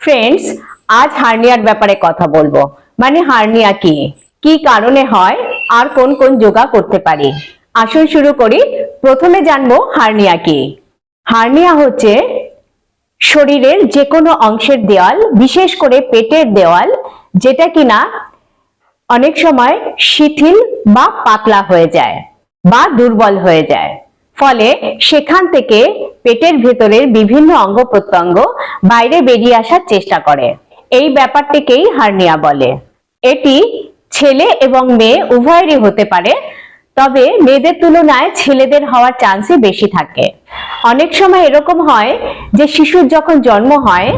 Friends আজ হার্নিয়ার ব্যাপারে কথা বলব। মানে হার্নিয়া কি? কি কারণে হয়? আর কোন কোন যোগা করতে পারি? আসুন শুরু করি। প্রথমে জানব হার্নিয়া কি। হার্নিয়া হচ্ছে শরীরের যে কোনো অংশের দেওয়াল বিশেষ করে পেটের দেওয়াল যেটা কিনা অনেক সময় শিথিল বা পাতলা হয়ে যায় বা দুর্বল হয়ে যায়। ফলে সেখান থেকে পেটের ভেতরের বিভিন্ন অঙ্গ প্রত্যঙ্গ বাইরে বেরিয়ে আসার চেষ্টা করে। এই ব্যাপারটিকেই হার্নিয়া বলে। এটি ছেলে এবং মেয়ে উভয়েরই হতে পারে, তবে মেয়েদের তুলনায় ছেলেদের হওয়ার চান্সই বেশি থাকে। অনেক সময় এরকম হয় যে শিশুর যখন জন্ম হয়,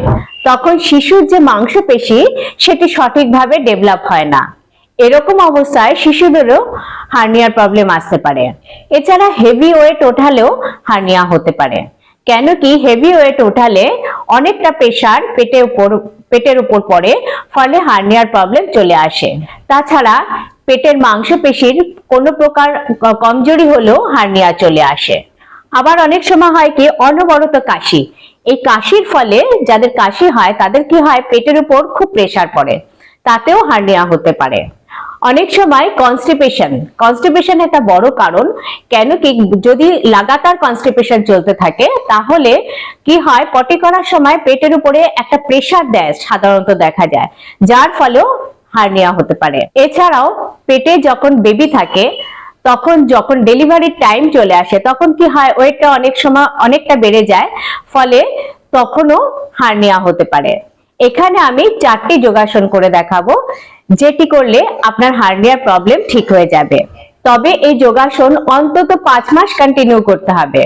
তখন শিশুর যে মাংসপেশি, সেটি সঠিকভাবে ডেভেলপ হয় না। এরকম অবস্থায় শিশুদেরও হার্নিয়ার প্রবলেম আসতে পারে। এছাড়া হেভি ওয়েট ওঠালেও হার্নিয়া হতে পারে। কেন কি হেভি ওয়েট ওঠালে অনেকটা প্রেশার পেটের উপর পেটের উপর পড়ে, ফলে হার্নিয়ার প্রবলেম চলে আসে। তাছাড়া পেটের মাংসপেশির কোনো প্রকার কমজোরি হলেও হার্নিয়া চলে আসে। আবার অনেক সময় হয় কি, অনবরত কাশি। এই কাশির ফলে যাদের কাশি হয়, তাদের কি হয়, পেটের উপর খুব প্রেসার পড়ে। তাতেও হার্নিয়া হতে পারে। অনেক সময় কনস্টিপেশন কনস্টিপেশন একটা বড় কারণ। কেন কি যদি লাগাতার কনস্টিপেশন চলতে থাকে, তাহলে কি হয়? পটি করার সময় পেটের উপরে একটা প্রেসার দেয় সাধারণত দেখা যায়, যার ফলেও হার্নিয়া হতে পারে। এছাড়াও পেটে যখন বেবি থাকে, তখন যখন ডেলিভারির টাইম চলে আসে, তখন কি হয়? ওয়েটটা অনেক সময় অনেকটা বেড়ে যায়, ফলে তখনও হার্নিয়া হতে পারে। এখানে আমি চারটি যোগাসন করে দেখাবো। যেটি করলে আপনার হার্নিয়ার প্রবলেম ঠিক হয়ে যাবে। তবে এই যোগাসন অন্তত পাঁচ মাস কন্টিনিউ করতে হবে।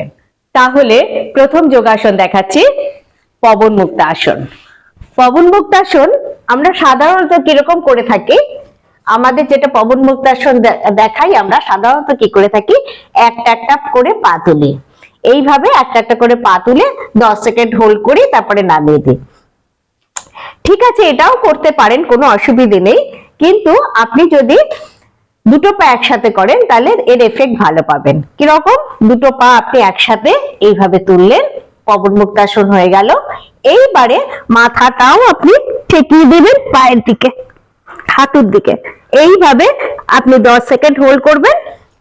তাহলে প্রথম যোগাসন দেখাচ্ছি, পবন মুক্ত আসন। পবন মুক্তাসন আমরা সাধারণত কীরকম করে থাকি? আমাদের যেটা পবন মুক্তাসন দেখাই, আমরা সাধারণত কি করে থাকি? একটা একটা করে পা তুলি। এইভাবে একটা একটা করে পা তুলে দশ সেকেন্ড হোল্ড করি, তারপরে নামিয়ে দিই। ঠিক আছে, এটাও করতে পারেন, কোনো অসুবিধে নেই। কিন্তু আপনি যদি দুটো পা একসাথে করেন, তাহলে এর এফেক্ট ভালো পাবেন। কীরকম? দুটো পা আপনি একসাথে এইভাবে তুললেন পবন মুক্তাসন হয়ে গেল। এইবারে মাথাটাও আপনি ঠেকিয়ে দেবেন পায়ের দিকে, হাঁটুর দিকে। এইভাবে আপনি দশ সেকেন্ড হোল্ড করবেন,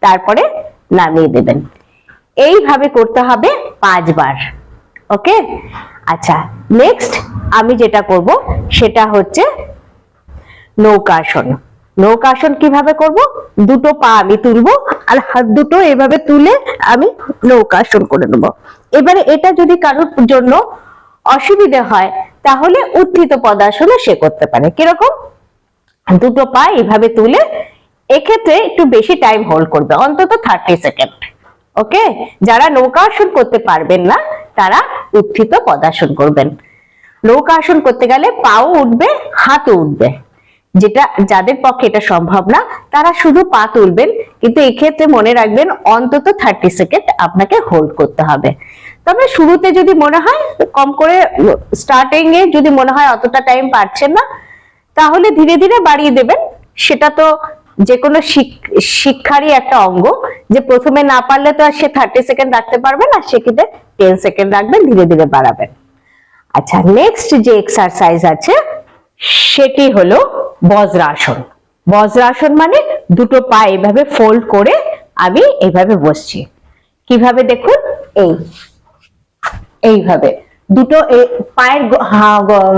তারপরে নামিয়ে দেবেন। এইভাবে করতে হবে পাঁচবার ওকে আচ্ছা নেক্সট আমি যেটা করব, সেটা হচ্ছে নৌকাসন। নৌকাসন কীভাবে করব? দুটো পা আমি তুলবো আর হাত দুটো এভাবে তুলে আমি নৌকাসন করে নেব। এবারে এটা যদি কারোর জন্য অসুবিধে হয়, তাহলে উত্থিত পদাসনও সে করতে পারে। কীরকম? দুটো পা এইভাবে তুলে এক্ষেত্রে একটু বেশি টাইম হোল্ড করবে, অন্তত থার্টি সেকেন্ড ওকে? যারা নৌকাসন করতে পারবেন না, তারা উত্থিত পদাসন করবেন। নৌকাসন করতে গেলে পাও উঠবে, হাতও উঠবে। যেটা যাদের পক্ষে এটা সম্ভব না, তারা শুধু পা তুলবেন, কিন্তু এক্ষেত্রে মনে রাখবেন অন্তত থার্টি সেকেন্ড আপনাকে হোল্ড করতে হবে। তবে শুরুতে যদি মনে হয়, কম করে স্টার্টিং এ যদি মনে হয় অতটা টাইম পাচ্ছেন না, তাহলে ধীরে ধীরে বাড়িয়ে দেবেন। সেটা তো যে কোনো শিক- শিক্ষারই একটা অঙ্গ যে প্রথমে না পারলে তো আর সে থার্টি সেকেন্ড রাখতে পারবে না সেক্ষেত্রে টেন সেকেন্ড রাখবেন, ধীরে ধীরে বাড়াবেন। আচ্ছা নেক্সট যে এক্সারসাইজ আছে, সেটি হলো বজ্রাসন বজ্রাসন মানে দুটো পা এভাবে ফোল্ড করে আমি এইভাবে বসছি। কীভাবে দেখুন? এই। এইভাবে। দুটো পায়ের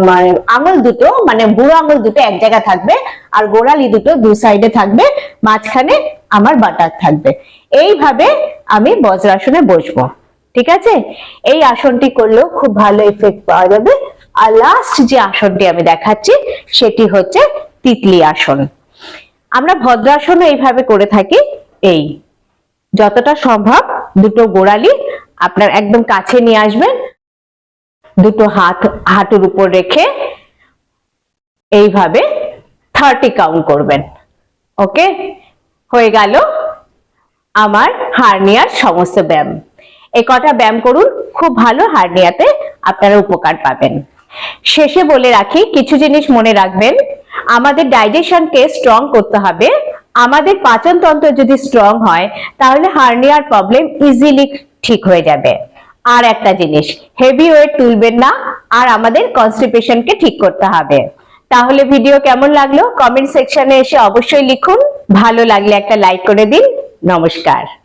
মানে আঙুল দুটো মানে বুড়ো আঙুল দুটো এক জায়গায় থাকবে আর গোড়ালি দুটো দু সাইডে থাকবে, মাঝখানে আমার বাটার থাকবে। এইভাবে আমি বজ্রাসনে বসবো। ঠিক আছে? এই আসনটি করলেও খুব ভালো এফেক্ট পাওয়া যাবে। আর লাস্ট যে আসনটি আমি দেখাচ্ছি, সেটি হচ্ছে তিতলি আসন। আমরা ভদ্রাসনও এইভাবে করে থাকি। এই, যতটা সম্ভব দুটো গোড়ালি আপনার একদম কাছে নিয়ে আসবেন। দুটো হাত, হাঁটুর উপর রেখে এইভাবে থার্টি কাউন্ট করবেন। ওকে? হয়ে গেল আমার হার্নিয়ার সমস্ত ব্যায়াম। এ কটা ব্যায়াম করুন, খুব ভালো হার্নিয়াতে আপনারা উপকার পাবেন। শেষে বলে রাখি, কিছু জিনিস মনে রাখবেন আমাদের ডাইজেশনকে স্ট্রং করতে হবে। আমাদের পাচন তন্ত্র যদি স্ট্রং হয়, তাহলে হার্নিয়ার প্রবলেম ইজিলি ঠিক হয়ে যাবে। আর একটা জিনিস হেভি ওয়েট তুলবেন না, আর আমাদের কনস্টিপেশনকে ঠিক করতে হবে। তাহলে ভিডিও কেমন লাগল? কমেন্ট সেকশনে এসে অবশ্যই লিখুন। ভালো লাগলে একটা লাইক করে দিন। নমস্কার।